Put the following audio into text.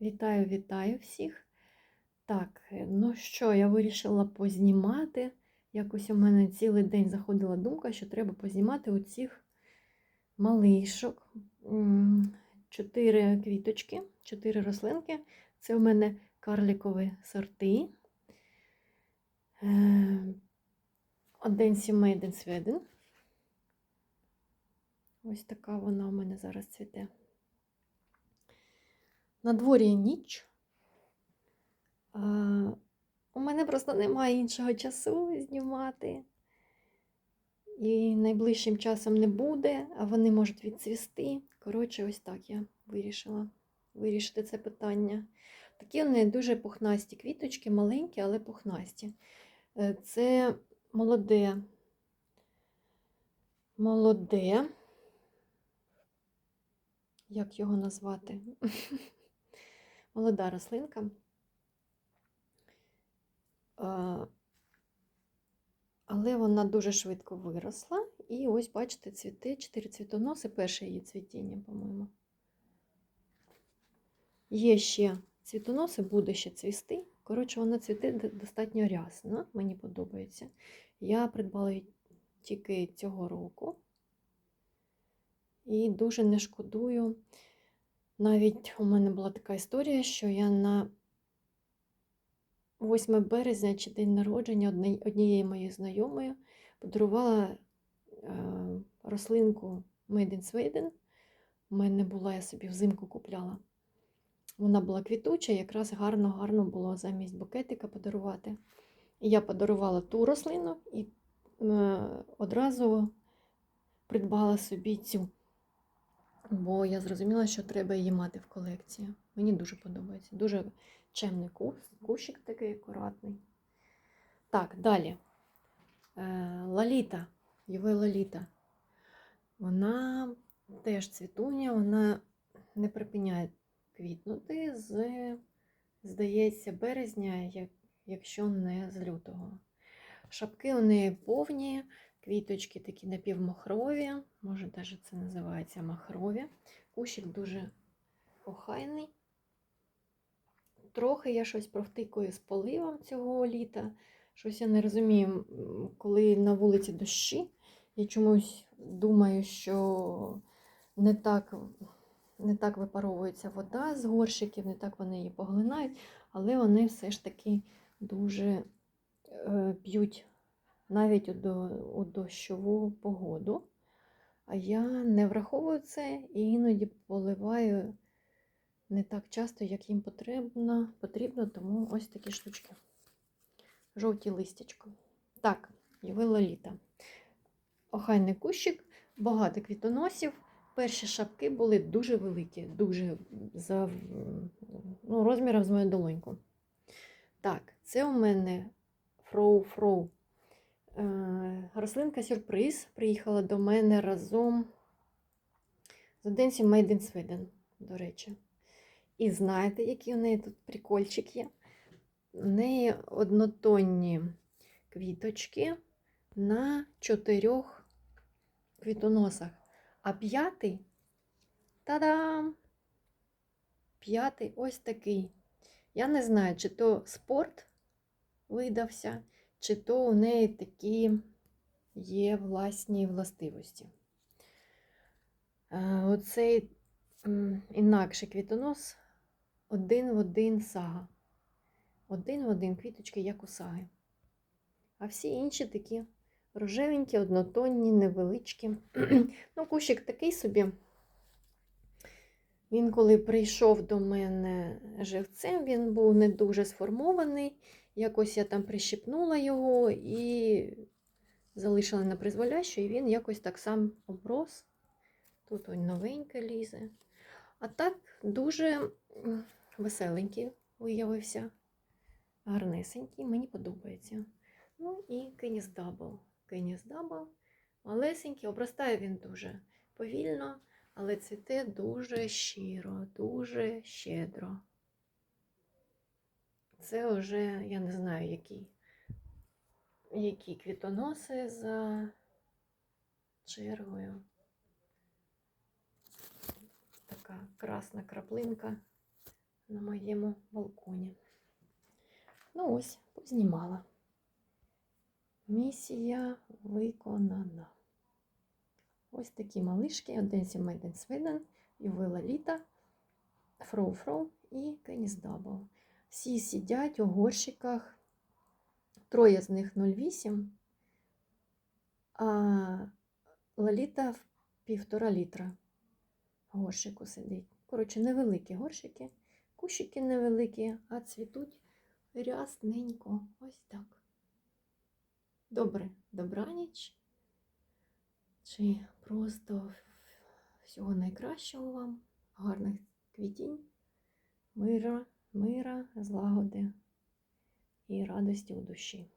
Вітаю, вітаю всіх. Так, е, ну що, я вирішила познімати. Якось у мене цілий день заходила думка, що треба познімати оцих малишок. Чотири квіточки, чотири рослинки. Це у мене карликові сорти. Е, Один сімей, один сведен. Ось така вона у мене зараз цвіте. На дворі ніч. А, у мене просто немає іншого часу знімати. І найближчим часом не буде, а вони можуть відцвісти. Коротше, ось так я вирішила вирішити це питання. Такі вони дуже пухнасті квіточки, маленькі, але пухнасті. Е, Це молоде, молоде. Як його назвати? Молода рослинка. Але вона дуже швидко виросла. І ось, бачите, цвіте, чотири цвітоноси, перше її цвітіння, по-моєму. Є ще цвітоноси, буде ще цвісти. Коротше, вона цвіте достатньо рясно, мені подобається. Я придбала її тільки цього року. І дуже не шкодую. Навіть у мене була така історія, що я на 8 березня чи день народження однієї моєї знайомої подарувала е, рослинку Made in Sweden. У мене була, я собі взимку купляла. Вона була квітуча, якраз гарно-гарно було замість букетика подарувати. І я подарувала ту рослину і е, одразу придбала собі цю. Бо я зрозуміла, що треба її мати в колекції. Мені дуже подобається. Дуже чемний кус, кущик такий акуратний. Так, далі. Е, Лаліта, Юве Лаліта. Вона теж цвітуня, вона не припиняє квітнути з, здається, березня, якщо не з лютого. Шапки у неї повні, квіточки такі напівмахрові, може навіть це називається махрові. Кущик дуже охайний. Трохи я щось провтикую з поливом цього літа. Щось я не розумію, коли на вулиці дощі, я чомусь думаю, що не так, не так випаровується вода з горщиків, не так вони її поглинають, але вони все ж таки дуже е, п'ють навіть у, до, у дощову погоду. А я не враховую це і іноді поливаю не так часто, як їм потрібно, потрібно тому ось такі штучки. Жовті листячко. Так, явила літа. Охайний кущик, багато квітоносів. Перші шапки були дуже великі, дуже за ну, розміром з мою долоньку. Так, це у мене фроу-фроу. Е, Рослинка сюрприз приїхала до мене разом з Оденсі Made in Sweden, до речі. І знаєте, який у неї тут прикольчик є? У неї однотонні квіточки на чотирьох квітоносах. А п'ятий та-дам! П'ятий ось такий. Я не знаю, чи то спорт видався, чи то у неї такі є власні властивості. Е, Оцей інакший квітонос один в один сага. Один в один квіточки, як у саги. А всі інші такі рожевенькі, однотонні, невеличкі. ну, кущик такий собі. Він, коли прийшов до мене живцем, він був не дуже сформований. Якось я там прищипнула його і залишила на призволяще, і він якось так сам оброс. Тут ось новеньке лізе. А так дуже веселенький виявився. Гарнесенький, мені подобається. Ну і Кеніс Дабл. Кеніс Дабл. Малесенький, обростає він дуже повільно, але цвіте дуже щиро, дуже щедро. Це вже, я не знаю, які, які квітоноси за чергою. Така красна краплинка на моєму балконі. Ну ось, познімала. Місія виконана. Ось такі малишки, один сімейден Свиден, Ювела Літа, Фроу Фроу і Кеніс Дабл. Всі сидять у горщиках. Троє з них 0,8, а Лоліта в півтора літра горщику сидить. Коротше, невеликі горщики, кущики невеликі, а цвітуть рясненько. Ось так. Добре, добраніч. Чи просто всього найкращого вам, гарних квітінь, мира, мира, злагоди і радості у душі.